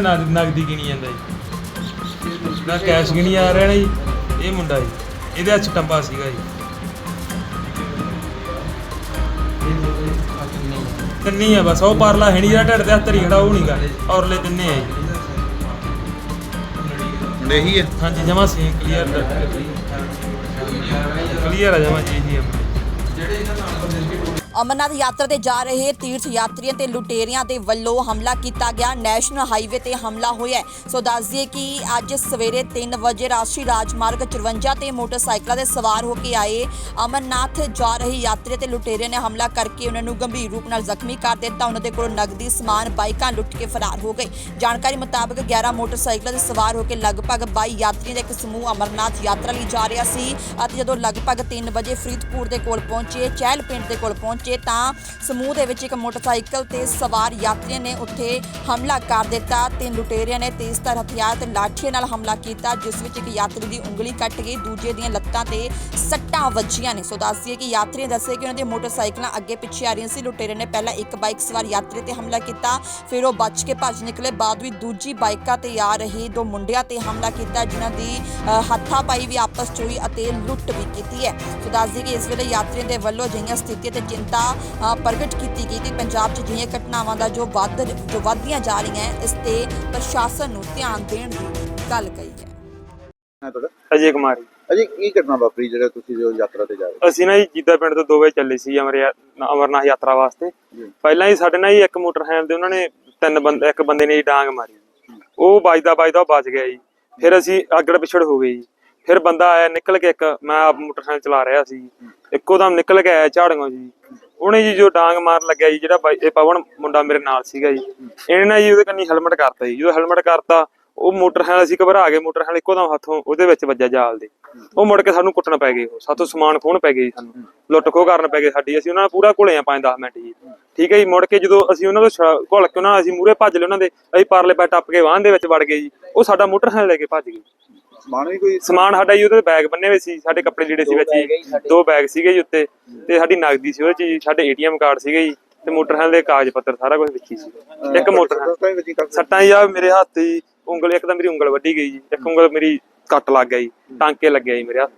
ਨਗ- ਨਗਦੀ ਗਿਣੀ ਜਾਂਦਾ ਜੀ। ਨਾ ਕੈਸ਼ ਗਿਣੀ ਆ ਰਿਹਾ ਨਾ ਜੀ ਇਹ ਮੁੰਡਾ ਜੀ ਇਹਦੇ ਹੱਥ 'ਚ ਟੰਬਾ ਸੀਗਾ ਜੀ। ਤਿੰਨੇ ਆ ਬਸ ਉਹ ਪਰਲਾ ਹੈ ਨਹੀਂ ਜਿਹੜਾ ਢਿੱਡ ਦੇ ਹੱਥ ਧਰੀ ਖੜਾ ਉਹ ਨਹੀਂਗਾ ਔਰਲੇ ਤਿੰਨੇ ਆ ਜੀ। ਨਹੀਂ ਹੈ। ਹਾਂਜੀ ਜਮਾ ਸੀ ਕਲੀਅਰ ਕਲੀਅਰ ਆ ਜਮਾ ਜੀ ਜੀ ਅਮਰਨਾਥ ਯਾਤਰਾ ਤੇ ਜਾ ਰਹੇ ਤੀਰਥ ਯਾਤਰੀਆਂ ਤੇ ਲੁਟੇਰਿਆਂ ਦੇ ਵੱਲੋਂ ਹਮਲਾ ਕੀਤਾ ਗਿਆ। ਨੈਸ਼ਨਲ ਹਾਈਵੇ ਤੇ ਹਮਲਾ ਹੋਇਆ ਸੋ ਦੱਸ ਦਈਏ ਕਿ ਅੱਜ ਸਵੇਰੇ 3 ਵਜੇ ਰਾਸ਼ਟਰੀ ਰਾਜਮਾਰਗ 54 ਤੇ ਮੋਟਰਸਾਈਕਲਾਂ ਦੇ ਸਵਾਰ ਹੋ ਕੇ ਆਏ ਅਮਰਨਾਥ ਜਾ ਰਹੇ ਯਾਤਰੀ ਤੇ ਲੁਟੇਰਿਆਂ ਨੇ ਹਮਲਾ ਕਰਕੇ ਉਹਨਾਂ ਨੂੰ ਗੰਭੀਰ ਰੂਪ ਨਾਲ ਜ਼ਖਮੀ ਕਰ ਦਿੱਤਾ। ਉਹਨਾਂ ਦੇ ਕੋਲ ਨਗਦੀ ਸਮਾਨ, ਬਾਈਕਾਂ ਲੁੱਟ ਕੇ ਫਰਾਰ ਹੋ ਗਏ। ਜਾਣਕਾਰੀ ਮੁਤਾਬਕ 11 ਮੋਟਰਸਾਈਕਲਾਂ ਤੇ ਸਵਾਰ ਹੋ ਕੇ ਲਗਭਗ 22 ਯਾਤਰੀਆਂ ਦਾ ਇੱਕ ਸਮੂਹ ਅਮਰਨਾਥ ਯਾਤਰਾ ਲਈ ਜਾ ਰਿਹਾ ਸੀ ਅਤੇ ਜਦੋਂ ਲਗਭਗ 3 ਵਜੇ ਫਰੀਦਕੋਟ ਦੇ ਕੋਲ ਪਹੁੰਚੇ, ਚਹਿਲ ਪਿੰਡ ਦੇ ਕੋਲ ਪਹੁੰਚੇ ਤਾਂ ਸਮੂਹ ਦੇ ਵਿੱਚ ਇੱਕ ਮੋਟਰਸਾਈਕਲ ਤੇ ਸਵਾਰ ਯਾਤਰੀਆਂ ਨੇ ਉੱਥੇ ਹਮਲਾ ਕਰ ਦਿੱਤਾ ਤੇ ਲੁਟੇਰਿਆਂ ਨੇ ਤੇਜ਼ਧਾਰ ਹਥਿਆਰ ਤੇ ਲਾਠੀਆਂ ਨਾਲ ਹਮਲਾ ਕੀਤਾ ਜਿਸ ਵਿੱਚ ਇੱਕ ਯਾਤਰੀ ਦੀ ਉਂਗਲੀ ਕੱਟ ਗਈ ਦੂਜੇ ਦੀਆਂ ਲੱਤਾਂ ਤੇ ਸੱਟਾਂ ਵੱਜੀਆਂ ਨੇ। ਸੋ ਦੱਸਦੀਏ ਕਿ ਯਾਤਰੀਆਂ ਦੱਸੇ ਕਿ ਉਹਨਾਂ ਦੀਆਂ ਮੋਟਰਸਾਈਕਲਾਂ ਅੱਗੇ ਪਿੱਛੇ ਆ ਰਹੀਆਂ ਸੀ। ਲੁਟੇਰੇ ਨੇ ਪਹਿਲਾਂ ਇੱਕ ਬਾਈਕ ਸਵਾਰ ਯਾਤਰੀ ਤੇ ਹਮਲਾ ਕੀਤਾ ਫਿਰ ਉਹ ਬਚ ਕੇ ਭੱਜ ਨਿਕਲੇ। ਬਾਅਦ ਵਿੱਚ ਦੂਜੀ ਬਾਈਕਾਂ ਤੇ ਆ ਰਹੇ ਦੋ ਮੁੰਡਿਆਂ ਤੇ ਹਮਲਾ ਕੀਤਾ ਜਿਨ੍ਹਾਂ ਦੀ ਅ, ਹੱਥਾਪਾਈ ਵੀ ਆਪਸ 'ਚ ਹੋਈ ਅਤੇ ਲੁੱਟ ਵੀ ਕੀਤੀ ਹੈ। ਸੋ ਦੱਸਦੀ ਕਿ ਇਸ ਵੇਲੇ ਯਾਤਰੀਆਂ ਦੇ ਵੱਲੋਂ ਅਜਿਹੀਆਂ ਸਥਿਤੀਆਂ ਤੇ ਚਿੰਤਾ ਅ, ਪ੍ਰਗਟ ਕੀਤੀ ਗਈ ਕਿ ਪੰਜਾਬ 'ਚ ਅਜਿਹੀਆਂ ਘਟਨਾਵਾਂ ਦਾ ਜੋ ਵੱਧ ਜੋ ਵੱਧਦੀਆਂ ਜਾ ਰਹੀਆਂ ਹੈ, ਇਸ ਤੇ ਪ੍ਰਸ਼ਾਸਨ ਨੂੰ ਧਿਆਨ ਦੇਣ ਦੀ ਗੱਲ ਕਹੀ ਹੈ। ਹੈ ਤੁਹਾਡਾ? ਅਜੇ ਕੁਮਾਰੀ। ਅਜੀ ਕੀ ਘਟਨਾ ਵਾਪਰੀ ਜਿਹੜਾ ਤੁਸੀਂ ਜੋ ਯਾਤਰਾ ਤੇ ਜਾ ਰਹੇ ਅਸੀਂ ਨਾ ਜੀ ਜੀਦਾ ਪਿੰਡ ਤੋਂ ਦੋ ਵਜੇ ਚੱਲੇ ਸੀ ਅਮਰਿਆ ਅਮਰਨਾਥ ਯਾਤਰਾ ਵਾਸਤੇ। ਜੀ। ਪਹਿਲਾਂ ਹੀ ਸਾਡੇ ਨਾਲ ਹੀ ਇੱਕ ਮੋਟਰਸਾਈਕਲ ਤੇ ਉਹਨਾਂ ਨੇ ਤਿੰਨ ਬੰਦੇ ਇੱਕ ਬੰਦੇ ਨੇ ਜੀ ਡਾਂਗ ਮਾਰੀ। ਉਹ ਵੱਜਦਾ ਵੱਜਦਾ ਉਹ ਬਚ ਗਿਆ ਜੀ। ਫਿਰ ਅਸੀਂ ਅਗੜ ਪਿਛੜ ਹੋ ਗਏ ਜੀ। ਫਿਰ ਬੰਦਾ ਆਇਆ, ਨਿਕਲ ਕੇ ਇੱਕ, ਮੈਂ ਆਪ ਮੋਟਰਸਾਈਕਲ ਚਲਾ ਰਿਹਾ ਸੀ। ਇੱਕੋ ਦਮ ਨਿਕਲ ਕੇ ਆਇਆ ਝਾੜੀਆਂ ਜੀ। ਉਹਨੇ ਜੀ ਜੋ ਡਾਂਗ ਮਾਰਨ ਲੱਗਿਆ ਜੀ, ਜਿਹੜਾ ਇਹ ਪਵਨ ਮੁੰਡਾ ਮੇਰੇ ਨਾਲ ਸੀਗਾ ਜੀ। ਇਹਨੇ ਨਾ ਜੀ ਉਹਦੇ ਕੰਨੀ ਹੈਲਮਟ ਕਰਤਾ ਜੀ। ਜਦੋਂ ਹੈਲਮਟ ਕਰਤਾ, ਉਹ ਮੋਟਰਸਾਈਕਲ ਅਸੀਂ ਘਬਰਾ ਗਏ, ਮੋਟਰਸਾਈਕਲ ਇੱਕੋ ਦਮ ਹੱਥੋਂ ਉਹਦੇ ਵਿੱਚ ਵੱਜਿਆ ਜਾਲ ਦੇ। ਉਹ ਮੁੜ ਕੇ ਸਾਨੂੰ ਕੁੱਟਣ ਪੈ ਗਏ ਉਹ। ਸਾਥੋਂ ਸਮਾਨ ਖੋਹਣ ਪੈ ਗਏ ਜੀ ਸਾਨੂੰ। ਲੁੱਟ ਖੋਹ ਕਰਨ ਪੈ ਗਏ ਸਾਡੀ। ਅਸੀਂ ਉਹਨਾਂ ਨਾਲ ਪੂਰਾ ਘੁਲੇ ਆ 5-10 ਮਿੰਟ ਜੀ। ਠੀਕ ਹੈ ਜੀ, ਮੁੜ ਕੇ ਜਦੋਂ ਅਸੀਂ ਉਹਨਾਂ ਤੋਂ ਘੁਲ ਕੇ ਉਹਨਾਂ ਨਾਲ ਅਸੀਂ ਮੂਰੇ ਭੱਜ ਲਏ ਉਹਨਾਂ ਦੇ, ਅਸੀਂ ਪਰਲੇ ਪੈ ਟੱਪ ਕੇ ਵਾਹਨ ਦੇ ਵਿੱਚ ਵੜ ਗਏ ਜੀ। ਉਹ ਸਾਡਾ ਮੋਟਰਸਾਈਕਲ ਲੈ ਕੇ ਭੱਜ ਗਏ। ਸਮਾਨ ਵੀ ਕੋਈ ਸਮਾਨ ਸਾਡਾ ਜੀ ਉਹਦੇ ਬੈਗ ਬੰਨੇ ਹੋਏ ਸੀ ਸਾਡੇ ਕੱਪੜੇ ਜਿਹੜੇ ਸੀ ਵਿੱਚ ਜੀ ਦੋ ਬੈਗ ਸੀਗੇ ਜੀ ਉੱਤੇ ਤੇ ਸਾਡੀ ਨਗਦੀ ਸੀ ਉਹਦੇ ਚ ਜੀ ਸਾਡੇ ਏਟੀਐਮ ਕਾਰਡ ਸੀਗੇ ਜੀ ਤੇ ਮੋਟਰਸਾਈਕਲ ਦੇ ਕਾਗਜ਼ ਪੱਤਰ ਸਾਰਾ ਕੁਝ ਵਿੱਚ ਹੀ ਸੀ ਇੱਕ ਮੋਟਰਸਾਈਕਲ। ਸੱਟਾਂ ਜੀ ਆ ਮੇਰੇ ਹੱਥ ਤੇ ਜੀ ਉਂਗਲ ਇੱਕ ਤਾਂ ਮੇਰੀ ਉਂਗਲ ਵੱਢੀ ਗਈ ਜੀ ਇੱਕ ਉਂਗਲ ਮੇਰੀ ਕੱਟ ਲੱਗ ਗਿਆ ਜੀ ਟਾਂਕੇ ਲੱਗਿਆ ਜੀ ਮੇਰੇ ਹੱਥ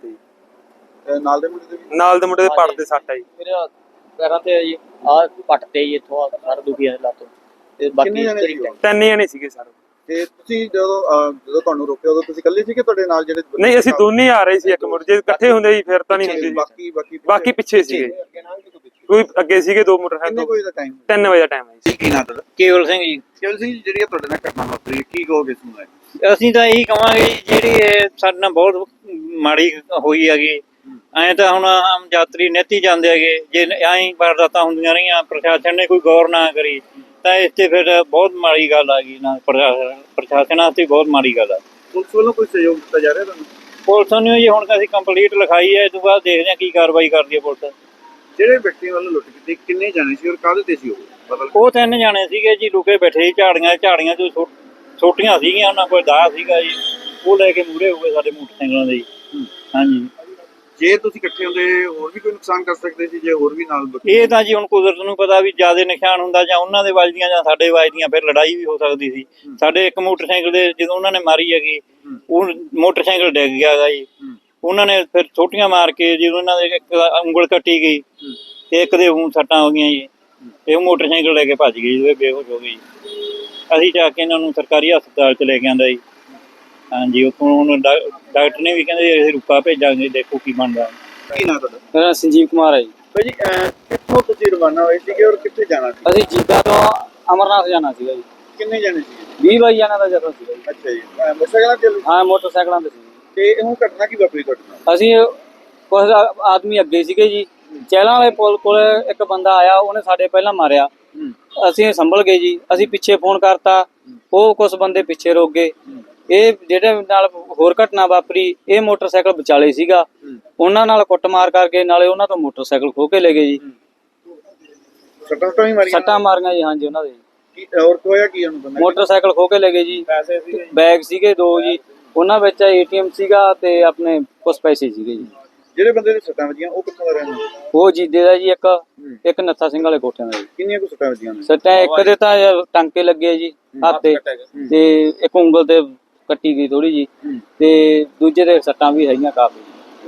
ਤੇ ਨਾਲ ਦੇ ਮੁੰਡੇ ਦੇ ਨਾਲ ਦੇ ਮੁੰਡੇ ਦੇ ਪੜ ਤੇ ਸੱਟ ਆ ਜੀ। ਮੇਰੇ ਪੈਰਾਂ ਤੇ ਜੀ ਆ ਪੱਟ ਤੇ ਜੀ ਇੱਥੋਂ ਸਾਰਾ ਦੁਖੀ ਹੈ ਲੱਤ। ਤੇ ਬਾਕੀ? ਤਿੰਨ ਜਣੇ ਸੀਗੇ ਸਰ। ਤੇ ਤੁਸੀਂ ਜਦੋਂ ਅਹ, ਜਦੋਂ ਤੁਹਾਨੂੰ ਰੋਕਿਆ ਉਦੋਂ ਤੁਸੀਂ ਇਕੱਲੇ ਸੀ ਕਿ ਤੁਹਾਡੇ ਨਾਲ ਜਿਹੜੇ ਨਹੀਂ ਅਸੀਂ ਦੋਨੇ ਆ ਰਹੇ ਸੀ ਇੱਕ ਮੁੜ ਜੇ ਇਕੱਠੇ ਹੁੰਦੇ ਜੀ ਫਿਰ ਤਾਂ ਨਹੀਂ ਹੁੰਦੇ ਜੀ ਬਾਕੀ ਬਾਕੀ ਬਾਕੀ ਪਿੱਛੇ ਸੀਗੇ। ਕੋਈ ਅੱਗੇ ਸੀਗੇ ਦੋ ਮੋਟਰਸਾਈਕਲ ਕਿੰਨੇ ਤੋਂ ਕੋਈ ਦਾ ਟਾਈਮ 3 ਵਜੇ ਦਾ ਟਾਈਮ ਹੈ ਜੀ। ਕੀ ਨਾ ਤੁਹਾਡਾ? ਕੇਵਲ ਸਿੰਘ ਜੀ। ਕੇਵਲ ਸਿੰਘ ਜੀ, ਜਿਹੜੀ ਇਹ ਤੁਹਾਡੇ ਨਾਲ ਘਟਨਾ ਵਾਪਰੀ ਕੀ ਕਹੋਗੇ ਇਸ ਨੂੰ ਅਸੀਂ ਤਾਂ ਇਹੀ ਕਵਾਂਗੇ ਜੀ, ਜਿਹੜੀ ਇਹ ਸਾਡੇ ਨਾਲ ਬਹੁਤ ਮਾੜੀ ਹੋਈ ਹੈਗੀ। ਐਂ ਤਾਂ ਹੁਣ ਆਮ ਯਾਤਰੀ ਨਿੱਤੀ ਜਾਂਦੇ ਹੈਗੇ। ਜੇ ਐਂ ਵਾਰਦਾਤਾਂ ਹੁੰਦੀਆਂ ਰਹੀਆਂ ਪ੍ਰਸ਼ਾਸਨ ਨੇ ਕੋਈ ਗੌਰ ਨਾ ਕਰੀ। ਤਾਂ ਇਸ ਤੇ ਫਿਰ ਬਹੁਤ ਮਾੜੀ ਗੱਲ ਆ ਗਈ ਨਾ ਪ੍ਰਸ਼ਾਸਨ ਪ੍ਰਸ਼ਾਸਨ ਵਾਸਤੇ ਬਹੁਤ ਮਾੜੀ ਗੱਲ ਆ। ਪੁਲਿਸ ਵੱਲੋਂ ਕੋਈ ਸਹਿਯੋਗ ਦਿੱਤਾ ਜਾ ਰਿਹਾ ਤੁਹਾਨੂੰ? ਪੁਲਿਸ ਨੂੰ ਜੀ ਹੁਣ ਤਾਂ ਅਸੀਂ ਕੰਪਲੀਟ ਲਿਖਾਈ ਹੈ ਇਸ ਤੋਂ ਬਾਅਦ ਦੇਖਦੇ ਹਾਂ ਕੀ ਕਾਰਵਾਈ ਕਰਦੀ ਹੈ ਪੁਲਿਸ। ਜਿਹੜੇ ਵਿਅਕਤੀਆਂ ਵੱਲੋਂ ਲੁੱਟ ਕੀਤੀ ਕਿੰਨੇ ਜਾਣੇ ਸੀ ਔਰ ਕਾਹਦੇ ਤੇ ਸੀ ਉਹ? ਉਹ ਤਿੰਨ ਜਾਣੇ ਸੀਗੇ ਜੀ ਲੁਕੇ ਬੈਠੇ ਸੀ ਝਾੜੀਆਂ ਝਾੜੀਆਂ ਤੋਂ ਛੋ- ਛੋਟੀਆਂ ਸੀਗੀਆਂ ਉਹਨਾਂ ਕੋਲ ਦਾਅ ਸੀਗਾ ਜੀ। ਉਹ ਲੈ ਕੇ ਮੂਰੇ ਹੋ ਗਏ ਸਾਡੇ ਮੋਟਰਸਾਈਕਲਾਂ ਦੇ ਜੀ। ਹਾਂਜੀ। ਜੇ ਤੁਸੀਂ ਇਕੱਠੇ ਹੁੰਦੇ ਹੋਰ ਵੀ ਕੋਈ ਨੁਕਸਾਨ ਕਰ ਸਕਦੇ ਸੀ? ਜੇ ਹੋਰ ਵੀ ਨਾਲ ਇਹ ਤਾਂ ਜੀ ਹੁਣ ਕੁਦਰਤ ਨੂੰ ਪਤਾ ਵੀ ਜ਼ਿਆਦਾ ਨਿਸ਼ਾਨ ਹੁੰਦਾ ਜਾਂ ਉਹਨਾਂ ਦੇ ਵੱਜਦੀਆਂ ਜਾਂ ਸਾਡੇ ਵੱਜਦੀਆਂ ਫਿਰ ਲੜਾਈ ਵੀ ਹੋ ਸਕਦੀ ਸੀ। ਸਾਡੇ ਇੱਕ ਮੋਟਰਸਾਈਕਲ ਦੇ ਜਦੋਂ ਉਹਨਾਂ ਨੇ ਮਾਰੀ ਹੈਗੀ ਉਹ ਮੋਟਰਸਾਈਕਲ ਡਿੱਗ ਗਿਆ ਹੈਗਾ ਜੀ। ਉਹਨਾਂ ਨੇ ਫਿਰ ਛੋਟੀਆਂ ਮਾਰ ਕੇ ਜਦੋਂ ਉਹਨਾਂ ਦੇ ਇੱਕ ਉਂਗਲ ਕੱਟੀ ਗਈ ਤੇ ਇੱਕ ਦੇ ਹੁਣ ਸੱਟਾਂ ਹੋ ਗਈਆਂ ਜੀ। ਤੇ ਉਹ ਮੋਟਰਸਾਈਕਲ ਲੈ ਕੇ ਭੱਜ ਗਏ ਜੀ ਬੇਹੋਸ਼ ਹੋ ਜੀ ਅਸੀਂ ਜਾ ਕੇ ਇਹਨਾਂ ਨੂੰ ਸਰਕਾਰੀ ਹਸਪਤਾਲ ਚ ਲੈ ਕੇ ਆਂਦਾ ਜੀ। ਹਾਂਜੀ ਹੁਣ ਡਾ- ਡਾਕਟਰ ਨੇ ਵੀ ਕਹਿੰਦੇ ਅਸੀਂ ਰੁਕਾ ਭੇਜਾਂਗੇ ਦੇਖੋ ਕੀ ਬਣਦਾ ਕੀ ਨਾ ਤੁਹਾਡਾ? ਮੇਰਾ ਨਾਮ ਸੰਜੀਵ ਕੁਮਾਰ ਹੈ ਜੀ। ਭਾਈ ਜੀ ਅਹ, ਕਿੱਥੋਂ ਤੁਸੀਂ ਰਵਾਨਾ ਹੋਏ ਸੀਗੇ ਔਰ ਕਿੱਥੇ ਜਾਣਾ ਸੀ? ਅਸੀਂ ਜੀਦਾ ਤੋਂ ਅਮਰਨਾਥ ਜਾਣਾ ਸੀਗਾ ਜੀ। ਕਿੰਨੇ ਜਾਣੇ ਸੀ? 20 ਬਾਈ ਜਾਣਾ ਦਾ ਜਥਾ ਸੀਗਾ ਜੀ। ਅੱਛਾ ਜੀ ਅਹ, ਮੋਟਰਸਾਈਕਲਾਂ ਤੇ ਹਾਂ ਮੋਟਰਸਾਈਕਲਾਂ ਤੇ ਸੀ। ਤੇ ਇਹ ਘਟਨਾ ਕੀ ਵਾਪਰੀ ਤੁਹਾਡੇ ਨਾਲ? ਅਸੀਂ ਕੁਝ ਆਦਮੀ ਅੱਗੇ ਸੀਗੇ ਜੀ। ਚਹਿਲਾਂ ਵਾਲੇ ਪੁਲ ਕੋਲ ਇੱਕ ਬੰਦਾ ਆਇਆ ਉਹਨੇ ਸਾਡੇ ਪਹਿਲਾਂ ਮਾਰਿਆ। ਅਸੀਂ ਸੰਭਲ ਗਏ ਜੀ। ਅਸੀਂ ਪਿੱਛੇ ਫੋਨ ਕਰਤਾ। ਉਹ ਕੁਝ ਬੰਦੇ ਪਿੱਛੇ ਰੁਕ ਗਏ। ਇਹ ਜਿਹੜੇ ਨਾਲ ਹੋਰ ਘਟਨਾ ਵਾਪਰੀ ਇਹ ਮੋਟਰਸਾਈਕਲ ਵਿਚਾਲੇ ਸੀਗਾ। ਉਹਨਾਂ ਨਾਲ ਕੁੱਟਮਾਰ ਕਰਕੇ ਨਾਲੇ ਉਹਨਾਂ ਤੋਂ ਮੋਟਰਸਾਈਕਲ ਖੋਹ ਕੇ ਲੈ ਗਏ ਜੀ। ਸੱਟਾਂ ਸੱਟਾਂ ਵੀ ਮਾਰੀਆਂ? ਸੱਟਾਂ ਮਾਰੀਆਂ ਜੀ ਹਾਂਜੀ ਉਹਨਾਂ ਦੇ। ਕੀ ਔਰ ਕੋਇਆ ਕੀ ਉਹਨੂੰ ਬੰਦਾ ਮੋਟਰਸਾਈਕਲ ਖੋ ਕੇ ਲੈ ਗਏ ਜੀ। ਬੈਗ ਸੀਗੇ ਦੋ ਜੀ। ਉਹਨਾਂ ਵਿੱਚ ਏਟੀਐਮ ਸੀਗਾ ਤੇ ਆਪਣੇ ਕੁਝ ਪੈਸੇ ਸੀਗੇ ਜੀ। ਜਿਹੜੇ ਬੰਦੇ ਦੇ ਸੱਟਾਂ ਵੱਜੀਆਂ ਉਹ ਕਿੱਥੋਂ ਦਾ ਰਹਿਣ ਉਹ ਜੀਦੇ ਦਾ ਜੀ ਇੱਕ ਇੱਕ ਨੱਥਾ ਸਿੰਘ ਵਾਲੇ ਕੋਠਿਆਂ ਦਾ ਜੀ। ਕਿੰਨੀਆਂ ਕੁ ਸੱਟਾਂ ਵੱਜੀਆਂ ਨੇ? ਸੱਟਾਂ ਇੱਕ ਦੇ ਤਾਂ ਟਾਂਕੇ ਲੱਗੇ ਜੀ ਹੱਥ ਤੇ ਤੇ ਇੱਕ ਉਂਗਲ ਤੇ ਕੱਟੀ ਗਈ ਥੋੜੀ ਜੀ। ਤੇ ਦੂਜੇ ਦੇ ਸੱਟਾਂ ਵੀ ਹੈਗੀਆਂ ਕਾਫੀ।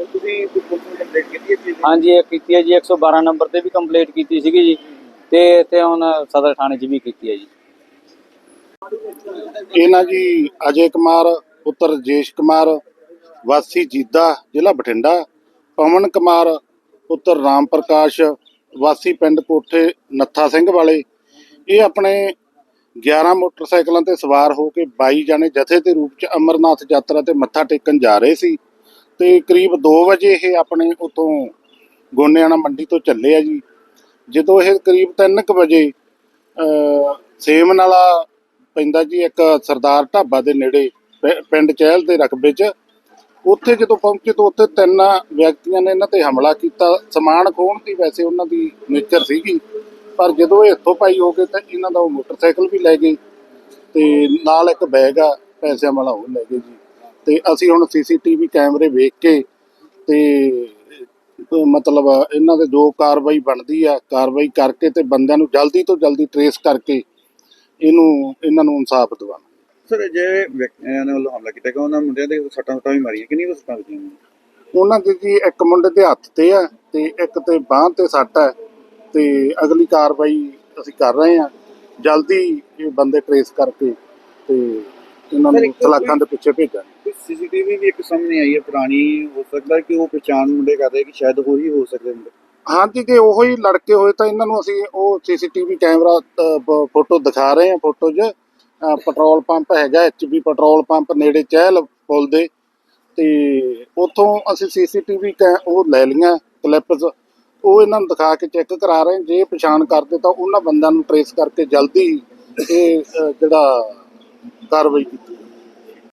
ਤੁਸੀਂ ਪੁਲਿਸ ਨੂੰ ਕੰਪਲੇਂਟ ਕੀਤੀ ਹੈ ਚੀਜ਼ ਦੀ? ਹਾਂਜੀ ਇਹ ਕੀਤੀ ਹੈ ਜੀ 112 ਨੰਬਰ ਤੇ ਵੀ ਕੰਪਲੀਟ ਕੀਤੀ ਸੀਗੀ ਜੀ ਤੇ ਇੱਥੇ ਹੁਣ ਸਦਰ ਥਾਣੇ 'ਚ ਵੀ ਕੀਤੀ ਹੈ ਜੀ। ਇਹਨਾਂ ਜੀ ਅਜੇ ਕੁਮਾਰ ਪੁੱਤਰ ਰਜੇਸ਼ ਕੁਮਾਰ ਵਾਸੀ ਜੀਦਾ ਜ਼ਿਲ੍ਹਾ ਬਠਿੰਡਾ ਪਵਨ ਕੁਮਾਰ ਪੁੱਤਰ ਰਾਮ ਪ੍ਰਕਾਸ਼ ਵਾਸੀ ਪਿੰਡ ਕੋਠੇ ਨੱਥਾ ਸਿੰਘ ਵਾਲੇ। ਇਹ ਆਪਣੇ 11 ਮੋਟਰਸਾਈਕਲਾਂ ਤੇ ਸਵਾਰ ਹੋ ਕੇ 22 ਜਣੇ ਜਥੇ ਦੇ ਰੂਪ ਚ ਅਮਰਨਾਥ ਯਾਤਰਾ ਤੇ ਮੱਥਾ ਟੇਕਣ ਜਾ ਰਹੇ ਸੀ। ਤੇ ਕਰੀਬ 2 ਵਜੇ ਇਹ ਆਪਣੇ ਉਤੋਂ ਗੋਨਿਆਣਾ ਮੰਡੀ ਤੋਂ ਚੱਲੇ ਆ ਜੀ। ਜਦੋਂ ਇਹ ਕਰੀਬ 3:00 ਵਜੇ ਅ ਸੇਮ ਨਾਲਾ ਪੈਂਦਾ ਜੀ ਇੱਕ ਸਰਦਾਰ ਢਾਬਾ ਦੇ ਨੇੜੇ ਪਿੰਡ ਚਹਿਲ ਦੇ ਰਕਬੇ 'ਚ। ਉੱਥੇ ਜਦੋਂ ਪਹੁੰਚੇ ਤਾਂ ਉੱਥੇ ਤਿੰਨ ਵਿਅਕਤੀਆਂ ਨੇ ਇਹਨਾਂ ਤੇ ਹਮਲਾ ਕੀਤਾ। ਸਮਾਨ ਖੋਹਣ ਦੀ ਵੈਸੇ ਉਹਨਾਂ ਦੀ ਨੇਚਰ ਸੀਗੀ। ਪਰ ਜਦੋਂ ਇਹ ਹੱਥੋਂ ਪਾਈ ਹੋ ਗਏ ਤਾਂ ਇਹਨਾਂ ਦਾ ਉਹ ਮੋਟਰਸਾਈਕਲ ਵੀ ਲੈ ਗਏ ਤੇ ਨਾਲ ਇੱਕ ਬੈਗ ਆ ਪੈਸਿਆਂ ਵਾਲਾ ਉਹ ਲੈ ਗਏ ਜੀ। ਤੇ ਅਸੀਂ ਹੁਣ ਸੀਸੀਟੀਵੀ ਕੈਮਰੇ ਵੇਖ ਕੇ ਤੇ ਮਤਲਬ ਇਹਨਾਂ ਦੇ ਜੋ ਕਾਰਵਾਈ ਬਣਦੀ ਆ ਕਾਰਵਾਈ ਕਰਕੇ ਤੇ ਬੰਦਿਆਂ ਨੂੰ ਜਲਦੀ ਤੋਂ ਜਲਦੀ ਟਰੇਸ ਕਰਕੇ ਇਹਨੂੰ ਇਹਨਾਂ ਨੂੰ ਇਨਸਾਫ ਦਿਵਾਉਣਾ। ਸਰ ਜੇ ਵਿਅਕਤੀਆਂ ਨੇ ਵੱਲੋਂ ਹਮਲਾ ਕੀਤਾ ਕਿ ਉਹਨਾਂ ਮੁੰਡਿਆਂ ਦੇ ਸੱਟਾਂ ਸੁੱਟਾਂ ਵੀ ਮਾਰੀਆਂ ਕਿੰਨੀਆਂ ਕੁ ਸੱਟਾਂ ਨੇ ਉਹਨਾਂ ਦੇ ਜੀ ਇੱਕ ਮੁੰਡੇ ਦੇ ਹੱਥ ਤੇ ਆ ਤੇ ਇੱਕ ਤੇ ਬਾਂਹ ਤੇ ਸੱਟ ਹੈ ਤੇ ਅਗਲੀ ਕਾਰਵਾਈ ਅਸੀਂ ਕਰ ਰਹੇ ਹਾਂ। ਜਲਦੀ ਇਹ ਬੰਦੇ ਟਰੇਸ ਕਰਕੇ ਤੇ ਇਹਨਾਂ ਨੂੰ ਸਲਾਖਾਂ ਦੇ ਪਿੱਛੇ ਭੇਜਾਂਗੇ। ਸੀਸੀਟੀਵੀ ਵੀ ਇੱਕ ਸਾਹਮਣੇ ਆਈ ਹੈ ਪੁਰਾਣੀ ਹੋ ਸਕਦਾ ਕਿ ਉਹ ਪਛਾਣ ਮੁੰਡੇ ਕਰ ਰਹੇ ਕਿ ਸ਼ਾਇਦ ਉਹ ਹੀ ਹੋ ਸਕਦੇ ਮੁੰਡੇ। ਹਾਂਜੀ ਜੇ ਉਹੋ ਹੀ ਲੜਕੇ ਹੋਏ ਤਾਂ ਇਹਨਾਂ ਨੂੰ ਅਸੀਂ ਉਹ ਸੀਸੀਟੀਵੀ ਕੈਮਰਾ ਫੋਟੋ ਦਿਖਾ ਰਹੇ ਹਾਂ ਫੋਟੋ 'ਚ। ਪੈਟਰੋਲ ਪੰਪ ਹੈਗਾ ਐਚਪੀ ਪੈਟਰੋਲ ਪੰਪ ਨੇੜੇ ਚਹਿਲ ਪੁਲ ਦੇ। ਤੇ ਉਥੋਂ ਅਸੀਂ ਸੀਸੀਟੀਵੀ ਉਹ ਲੈ ਲਈਆਂ ਕਲਿੱਪਸ ਉਹ ਇਹਨਾਂ ਨੂੰ ਦਿਖਾ ਕੇ ਚੈੱਕ ਕਰਾ ਰਹੇ ਜੇ ਪਛਾਣ ਕਰਦੇ ਤਾਂ ਉਹਨਾਂ ਬੰਦਿਆਂ ਨੂੰ ਟਰੇਸ ਕਰਕੇ ਜਲਦੀ ਇਹ ਜਿਹੜਾ ਕਾਰਵਾਈ ਕੀਤੀ